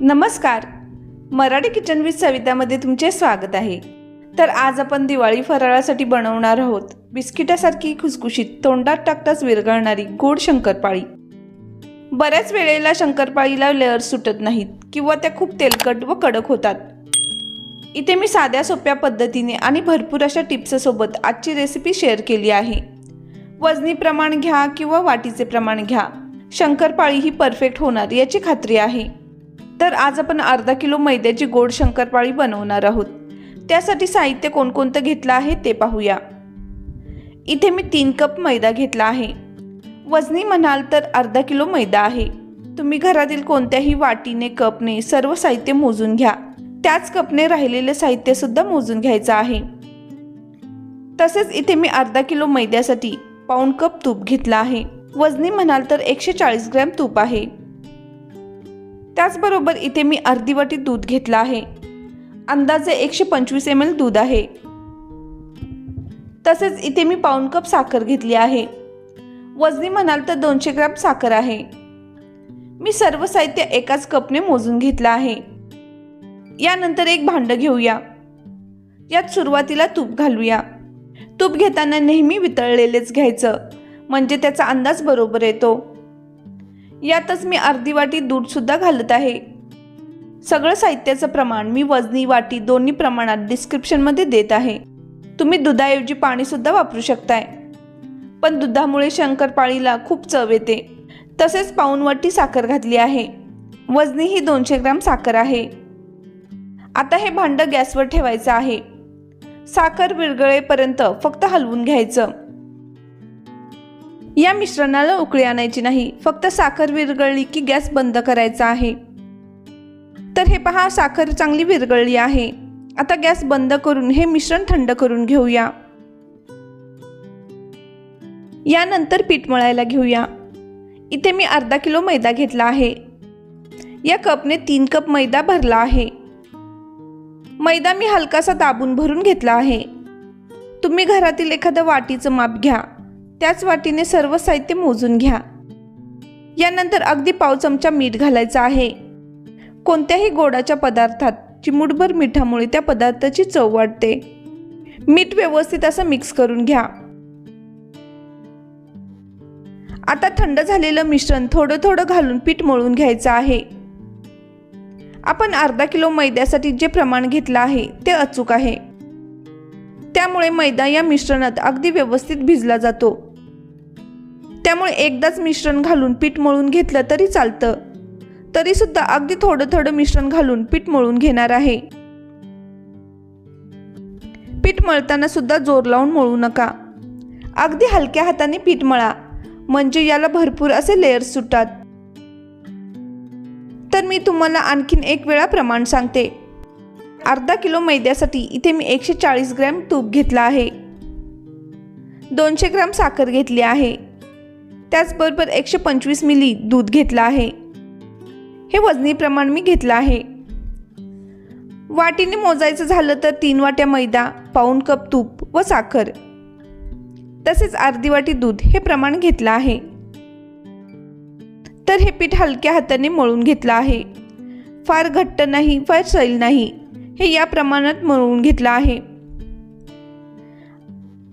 नमस्कार. Marathi kitchen with सवितामध्ये तुमचे स्वागत आहे. तर आज आपण दिवाळी फराळासाठी बनवणार आहोत बिस्किटासारखी खुसखुशीत तोंडात टाकताच विरघळणारी गोड शंकरपाळी. बऱ्याच वेळेला शंकरपाळीला लेअर सुटत नाहीत किंवा त्या खूप तेलकट व कडक होतात. इथे मी साध्या सोप्या पद्धतीने आणि भरपूर अशा टिप्ससोबत आजची रेसिपी शेअर केली आहे. वजनी प्रमाण घ्या किंवा वाटीचे प्रमाण घ्या. शंकरपाळी ही परफेक्ट होणार याची खात्री आहे. तर आज आपण अर्धा किलो मैद्याची गोड शंकरपाळी बनवणार आहोत. त्यासाठी साहित्य कोणकोणतं घेतलं आहे ते पाहूया. इथे मी तीन कप मैदा घेतला आहे. वजनी म्हणाल तर अर्धा किलो मैदा आहे. तुम्ही घरातील कोणत्याही वाटीने कपने सर्व साहित्य मोजून घ्या. त्याच कपने राहिलेलं साहित्यसुद्धा मोजून घ्यायचं आहे. तसेच इथे मी अर्धा किलो मैद्यासाठी पाऊण कप तूप घेतला आहे. वजनी म्हणाल तर एकशे चाळीस ग्रॅम तूप आहे. त्याचबरोबर इथे मी अर्धी वाटी दूध घेतलं आहे. अंदाजे एकशे पंचवीस एम एल दूध आहे. तसेच इथे मी पाऊण कप साखर घेतली आहे. वजनी म्हणाल तर दोनशे ग्रॅम साखर आहे. मी सर्व साहित्य एकाच कपने मोजून घेतलं आहे. यानंतर एक भांडं घेऊया. यात सुरुवातीला तूप घालूया. तूप घेताना नेहमी वितळलेलेच घ्यायचं. म्हणजे त्याचा अंदाज बरोबर येतो. यातच मी अर्धी वाटी दूध सुद्धा घालत आहे. सगळं साहित्याचं प्रमाण मी वजनी वाटी दोन्ही प्रमाणात डिस्क्रिप्शनमध्ये देत आहे. तुम्ही दुधाऐवजी पाणीसुद्धा वापरू शकताय. पण दुधामुळे शंकरपाळीला खूप चव येते. तसेच पाऊन वाटी साखर घातली आहे. वजनी ही दोनशे ग्रॅम साखर आहे. आता हे भांडं गॅसवर ठेवायचं आहे. साखर विरगळेपर्यंत फक्त हलवून घ्यायचं. या मिश्रणाला उकळी आणायची नाही. फक्त साखर विरघळली की गॅस बंद करायचा आहे. तर हे पहा साखर चांगली विरघळली आहे. आता गॅस बंद करून हे मिश्रण थंड करून घेऊया. यानंतर पीठ मळायला घेऊया. इथे मी अर्धा किलो मैदा घेतला आहे. या कपने तीन कप मैदा भरला आहे. मैदा मी हलकासा दाबून भरून घेतला आहे. तुम्ही घरातील एखादं वाटीचं माप घ्या. त्याच वाटीने सर्व साहित्य मोजून घ्या. यानंतर अगदी पाव चमचा मीठ घालायचं आहे. कोणत्याही गोडाच्या पदार्थात चिमुटभर मिठामुळे त्या पदार्थाची चव वाढते. मीठ व्यवस्थित असं मिक्स करून घ्या. आता थंड झालेलं मिश्रण थोडं थोडं घालून पीठ मळून घ्यायचं आहे. आपण अर्धा किलो मैद्यासाठी जे प्रमाण घेतलं आहे ते अचूक आहे. त्यामुळे मैदा या मिश्रणात अगदी व्यवस्थित भिजला जातो. त्यामुळे एकदाच मिश्रण घालून पीठ मळून घेतलं तरी चालतं. तरीसुद्धा अगदी थोडं थोडं मिश्रण घालून पीठ मळून घेणार आहे. पीठ मळताना सुद्धा जोर लावून मळू नका. अगदी हलक्या हाताने पीठ मळा म्हणजे याला भरपूर असे लेयर्स सुटतात. तर मी तुम्हाला आणखीन एक वेळा प्रमाण सांगते. अर्धा किलो मैद्यासाठी इथे मी एकशे चाळीस ग्रॅम तूप घेतला आहे. दोनशे ग्रॅम साखर घेतली आहे. त्याचबरोबर एकशे पंचवीस मिली दूध घेतलं आहे. हे वजनी प्रमाण मी घेतलं आहे. वाटीने मोजायचं झालं तर तीन वाट्या मैदा पाऊण कप तूप व साखर. तसेच अर्धी वाटी दूध हे प्रमाण घेतलं आहे. तर हे पीठ हलक्या हाताने मळून घेतलं आहे. फार घट्ट नाही फार सैल नाही हे या प्रमाणात मळवून घेतलं आहे.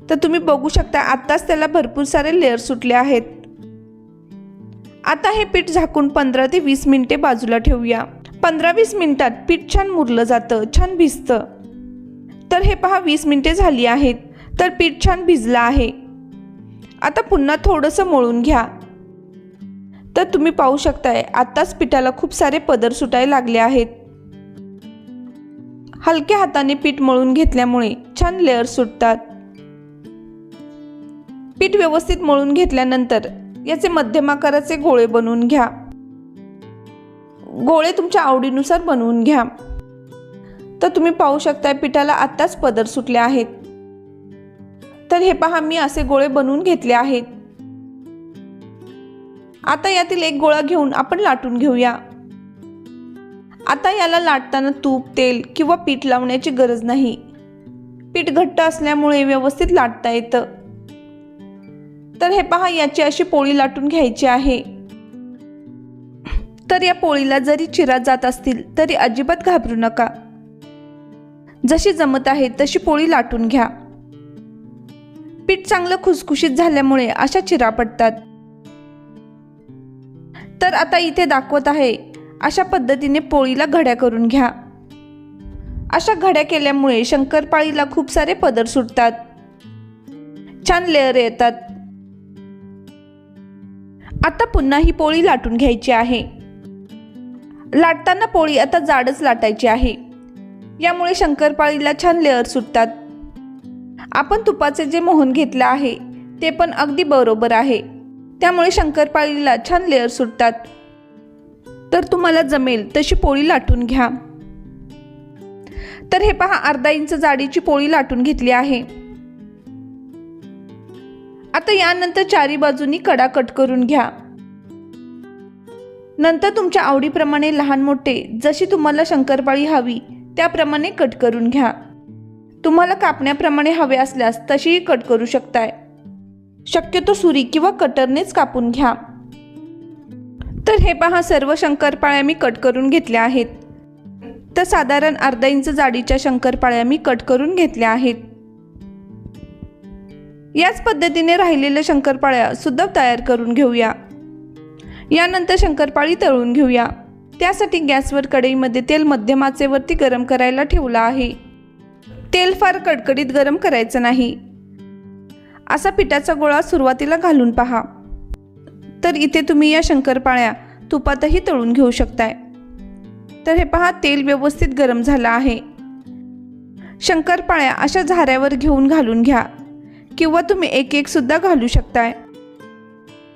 तर तुम्ही बघू शकता आत्ताच त्याला भरपूर सारे लेअर सुटले आहेत. आता हे पीठ झाकून पंधरा ते वीस मिनिटे बाजूला ठेवूया. पंधरा वीस मिनिटात पीठ छान मुरलं जातं छान भिजतं. तर हे पहा वीस मिनिटे झाली आहेत. तर पीठ छान भिजलं आहे. आता पुन्हा थोडंसं मळून घ्या. तर तुम्ही पाहू शकताय आत्ताच पिठाला खूप सारे पदर सुटायला लागले आहेत. हलक्या हाताने पीठ मळून घेतल्यामुळे छान लेअर सुटतात. पीठ व्यवस्थित मळून घेतल्यानंतर याचे मध्यम आकाराचे गोळे बनवून घ्या. गोळे तुमच्या आवडीनुसार बनवून घ्या. तर तुम्ही पाहू शकताय पिठाला आत्ताच पदर सुटले आहेत. तर हे पहा मी असे गोळे बनवून घेतले आहेत. आता यातील एक गोळा घेऊन आपण लाटून घेऊया. आता याला लाटताना तूप तेल किंवा पीठ लावण्याची गरज नाही. पीठ घट्ट असल्यामुळे व्यवस्थित लाटता येतं. तर हे पहा याची अशी पोळी लाटून घ्यायची आहे. तर या पोळीला जरी चिरा जात असतील तरी अजिबात घाबरू नका. जशी जमत आहे तशी पोळी लाटून घ्या. पीठ चांगलं खुसखुशीत झाल्यामुळे अशा चिरा पडतात. तर आता इथे दाखवत आहे अशा पद्धतीने पोळीला घड्या करून घ्या. अशा घड्या केल्यामुळे शंकरपाळीला खूप सारे पदर सुटतात. छान लेअर येतात. आता पुन्हा ही पोळी लाटून घ्यायची आहे. लाटताना पोळी आता जाडच लाटायची आहे. यामुळे शंकरपाळीला छान लेअर सुटतात. आपण तुपाचे जे मोहन घेतलं आहे ते पण अगदी बरोबर आहे. त्यामुळे शंकरपाळीला छान लेअर सुटतात. तर तुम्हाला जमेल तशी पोळी लाटून घ्या. तर हे पहा अर्धा इंच जाडीची पोळी लाटून घेतली आहे. आता यानंतर चारी बाजूनी कडा कट करून घ्या. नंतर तुमच्या आवडीप्रमाणे लहान मोठे जशी तुम्हाला शंकरपाळी हवी त्याप्रमाणे कट करून घ्या. तुम्हाला कापण्याप्रमाणे हवे असल्यास तशीही कट करू शकताय. शक्यतो सुरी किंवा कटरनेच कापून घ्या. तर हे पहा सर्व शंकरपाळ्या मी कट करून घेतल्या आहेत. तर साधारण अर्धा इंच जाडीच्या शंकरपाळ्या मी कट करून घेतल्या आहेत. याच पद्धतीने राहिलेल्या शंकरपाळ्या सुद्धा तयार करून घेऊया. यानंतर शंकरपाळी तळून घेऊया. त्यासाठी गॅसवर कढईमध्ये तेल मध्यम आचेवरती गरम करायला ठेवलं आहे. तेल फार कडकडीत गरम करायचं नाही. असा पिठाचा गोळा सुरुवातीला घालून पहा. तर इथे तुम्ही या शंकरपाळ्या तुपातही तळून घेऊ शकताय. तर हे पहा तेल व्यवस्थित गरम झालं आहे. शंकरपाळ्या अशा झाऱ्यावर घेऊन घालून घ्या. किंवा तुम्ही एक एक सुद्धा घालू शकताय.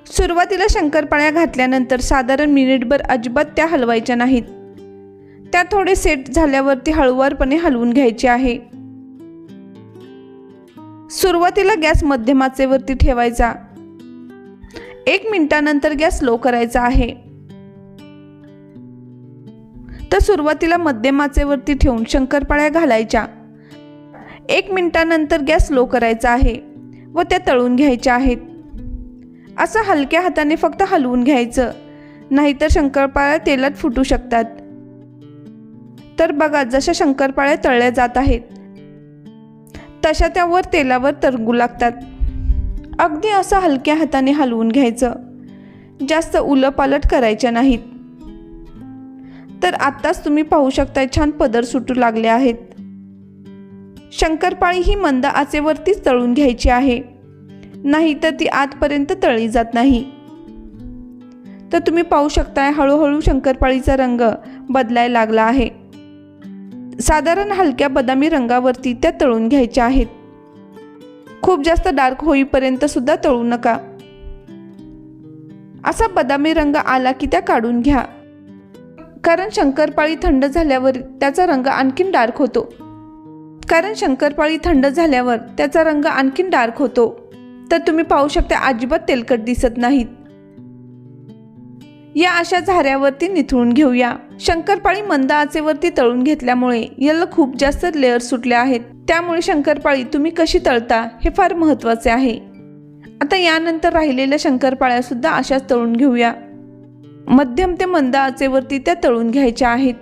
सुरुवातीला शंकरपाळ्या घातल्यानंतर साधारण मिनिटभर अजिबात त्या हलवायच्या नाहीत. त्या थोडे सेट झाल्यावरती हळुवारपणे हलवून घ्यायचे आहे. सुरुवातीला गॅस मध्यमाचेवरती ठेवायचा. एक मिनिटानंतर गॅस लो करायचा आहे. तर सुरुवातीला मध्यमाचेवरती ठेवून शंकरपाळ्या घालायच्या. एक मिनिटानंतर गॅस लो करायचा आहे व त्या तळून घ्यायच्या आहेत. असं हलक्या हाताने फक्त हलवून घ्यायचं. नाहीतर शंकरपाळ्या तेलात फुटू शकतात. तर बघा जशा शंकरपाळ्या तळल्या जात आहेत तशा त्यावर तेलावर तरंगू लागतात. अगदी असं हलक्या हाताने हलवून घ्यायचं. जास्त उलपालट करायच्या नाहीत. तर आत्ताच तुम्ही पाहू शकता छान पदर सुटू लागले आहेत. शंकरपाळी ही मंद आचेवरतीच तळून घ्यायची आहे. नाही तर ती आतपर्यंत तळली जात नाही. तर तुम्ही पाहू शकताय हळूहळू शंकरपाळीचा रंग बदलायला लागला आहे. साधारण हलक्या बदामी रंगावरती त्या तळून घ्यायच्या आहेत. खूप जास्त डार्क होईपर्यंत सुद्धा तळू नका. असा बदामी रंग आला की त्या काढून घ्या. कारण शंकरपाळी थंड झाल्यावर त्याचा रंग आणखीन डार्क होतो. कारण शंकरपाळी थंड झाल्यावर त्याचा रंग आणखीन डार्क होतो. तर तुम्ही पाहू शकता अजिबात तेलकट दिसत नाहीत. या अशा झाऱ्यावरती निथळून घेऊया. शंकरपाळी मंद आचेवरती तळून घेतल्यामुळे याला खूप जास्त लेअर सुटले आहेत. त्यामुळे शंकरपाळी तुम्ही कशी तळता हे फार महत्त्वाचे आहे. आता यानंतर राहिलेल्या शंकरपाळ्यासुद्धा अशाच तळून घेऊया. मध्यम ते मंद आचेवरती त्या तळून घ्यायच्या आहेत.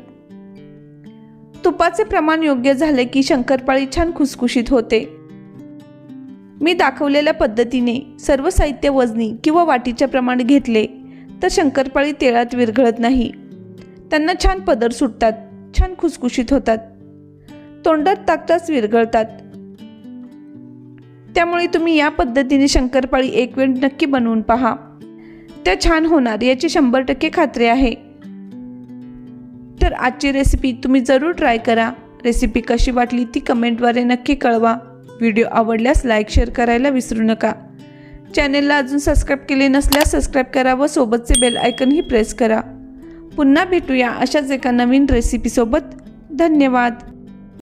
तुपाचे प्रमाण योग्य झाले की शंकरपाळी छान खुसखुशीत होते. मी दाखवलेल्या पद्धतीने सर्व साहित्य वजनी किंवा वाटीच्या प्रमाणे घेतले तर शंकरपाळी तेळात विरघळत नाही. त्यांना छान पदर सुटतात छान खुसखुशीत होतात. तोंडात टाकताच विरघळतात. त्यामुळे तुम्ही या पद्धतीने शंकरपाळी एक वेळ नक्की बनवून पहा. त्या छान होणार याची शंभर टक्के खात्री आहे. तर आजची रेसिपी तुम्ही जरूर ट्राय करा. रेसिपी कशी वाटली ती कमेंटद्वारे नक्की कळवा. व्हिडिओ आवडल्यास लाईक शेअर करायला विसरू नका. चॅनेलला अजून सबस्क्राईब केले नसल्यास सबस्क्राईब करा व सोबतचे बेल आयकनही प्रेस करा. पुन्हा भेटूया अशाच एका नवीन रेसिपीसोबत धन्यवाद!